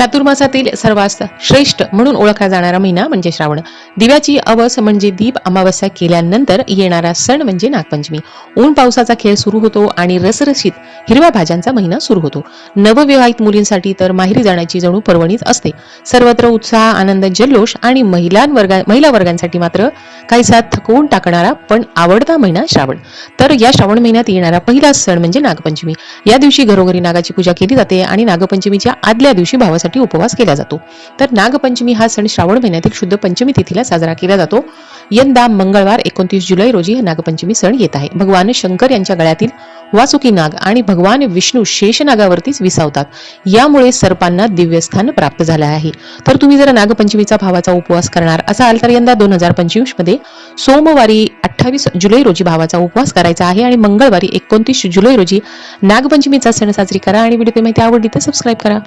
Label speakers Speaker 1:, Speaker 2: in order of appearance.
Speaker 1: चातुर्मासातील सर्वात श्रेष्ठ म्हणून ओळखला जाणारा महिना म्हणजे श्रावण. दिव्याची अवस म्हणजे दीप अमावस्या केल्यानंतर येणारा सण म्हणजे नागपंचमी. ऊन पावसाचा खेळ सुरू होतो आणि रसरशीत हिरव्या भाज्यांचा महिना सुरू होतो. नवविवाहित मुलींसाठी तर माहेरी जाण्याची जणू पर्वणीच असते. सर्वत्र उत्साह आनंद जल्लोष आणि महिलांवर्गा महिला वर्गांसाठी मात्र काहीसा थकवून टाकणारा पण आवडता महिना श्रावण. तर या श्रावण महिन्यात येणारा पहिला सण म्हणजे नागपंचमी. या दिवशी घरोघरी नागाची पूजा केली जाते आणि नागपंचमीच्या आदल्या दिवशी भावासाठी उपवास केला जातो. तर नागपंचमी हा सण श्रावण महिन्यातील शुद्ध पंचमी तिथीला साजरा केला जातो. यंदा मंगळवार एकोणतीस जुलै रोजी हा नागपंचमी सण येत आहे. भगवान शंकर यांच्या गळ्यातील वासुकी नाग आणि भगवान विष्णू शेषनागावरतीच विसावतात. यामुळे सर्पांना दिव्यस्थान प्राप्त झालं आहे. तर तुम्ही जर नागपंचमीचा भावाचा उपवास करणार असाल तर यंदा दोन हजार पंचवीसमध्ये सोमवारी अठ्ठावीस जुलै रोजी भावाचा उपवास करायचा आहे आणि मंगळवारी एकोणतीस जुलै रोजी नागपंचमीचा सण साजरी करा. आणि व्हिडिओ माहिती आवडली तर सबस्क्राईब करा.